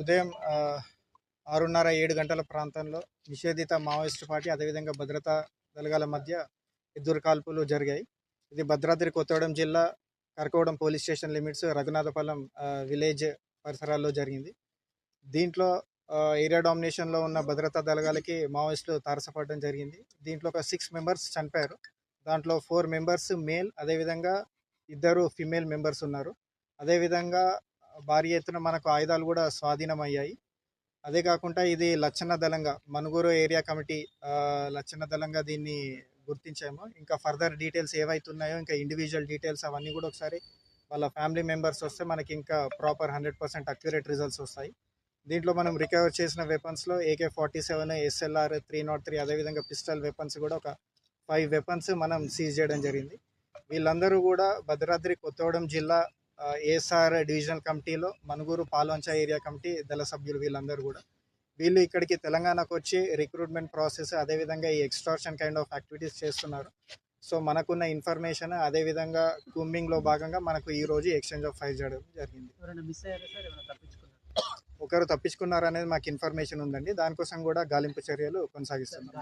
ఉదయం ఆరున్నర ఏడు గంటల ప్రాంతంలో నిషేధిత మావోయిస్టు పార్టీ అదేవిధంగా భద్రతా దళాల మధ్య ఎదురు కాల్పులు జరిగాయి. ఇది భద్రాద్రి కొత్తగూడెం జిల్లా కరకోవడం police station limits Raghunathapalem village పరిసరాల్లో జరిగింది. దీంట్లో ఏరియా డామినేషన్లో ఉన్న భద్రతా దళాలకి మావోయిస్టులు తారసపడడం జరిగింది. దీంట్లో ఒక సిక్స్ మెంబర్స్ చనిపోయారు. దాంట్లో ఫోర్ మెంబర్స్ మేల్ అదేవిధంగా ఇద్దరు ఫిమేల్ మెంబర్స్ ఉన్నారు. అదేవిధంగా భారీ ఎత్తున మనకు ఆయుధాలు కూడా స్వాధీనం అయ్యాయి అదే కాకుండా ఇది లచ్చన్న దళంగా మనుగూరు ఏరియా కమిటీ లచ్చన్న దళంగా దీన్ని గుర్తించాము. ఇంకా ఫర్దర్ డీటెయిల్స్ ఏవైతే ఉన్నాయో ఇంకా ఇండివిజువల్ డీటెయిల్స్ అవన్నీ కూడా ఒకసారి వాళ్ళ ఫ్యామిలీ మెంబర్స్ వస్తే మనకి ఇంకా proper hundred percent accurate results వస్తాయి. దీంట్లో మనం రికవర్ చేసిన వెపన్స్లో AK forty seven SLR three not three అదేవిధంగా పిస్టల్ వెపన్స్ కూడా ఒక ఫైవ్ వెపన్స్ మనం సీజ్ చేయడం జరిగింది. వీళ్ళందరూ కూడా భద్రాద్రి కొత్తగూడెం జిల్లా ఏఎస్ఆర్ డివిజనల్ కమిటీలో మనుగూరు పాల్వంచ ఏరియా కమిటీ దళ సభ్యులు వీళ్ళందరూ కూడా. వీళ్ళు ఇక్కడికి తెలంగాణకు వచ్చి రిక్రూట్మెంట్ ప్రాసెస్ అదేవిధంగా ఈ ఎక్స్టార్షన్ కైండ్ ఆఫ్ యాక్టివిటీస్ చేస్తున్నారు. సో మనకున్న ఇన్ఫర్మేషన్ అదేవిధంగా కూంబింగ్లో భాగంగా మనకు ఈ రోజు ఎక్స్చేంజ్ ఆఫ్ ఫైర్ చేయడం జరిగింది. ఒకరు తప్పించుకున్నారు అనేది మాకు ఇన్ఫర్మేషన్ ఉందండి. దానికోసం కూడా గాలింపు చర్యలు కొనసాగిస్తున్నాం.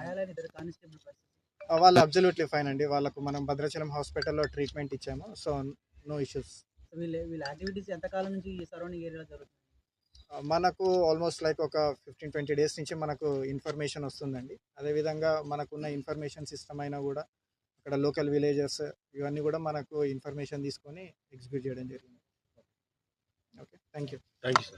వాళ్ళు అబ్జల్యూట్లీ ఫైన్ అండి. వాళ్ళకు మనం భద్రాచలం హాస్పిటల్లో ట్రీట్మెంట్ ఇచ్చాము. సో నో ఇష్యూస్ వీళ్ళ వీళ్ళ యాక్టివిటీస్ ఎంతకాలం నుంచి ఈ సరౌండింగ్ ఏరియాలో జరుగుతుంది మనకు ఆల్మోస్ట్ లైక్ ఒక ఫిఫ్టీన్ ట్వంటీ డేస్ నుంచి మనకు ఇన్ఫర్మేషన్ వస్తుందండి. అదేవిధంగా మనకున్న ఇన్ఫర్మేషన్ సిస్టమ్ అయినా కూడా అక్కడ లోకల్ విలేజెస్ ఇవన్నీ కూడా మనకు ఇన్ఫర్మేషన్ తీసుకొని ఎగ్జిక్యూట్ చేయడం జరిగింది. Okay. Thank you thank you sir.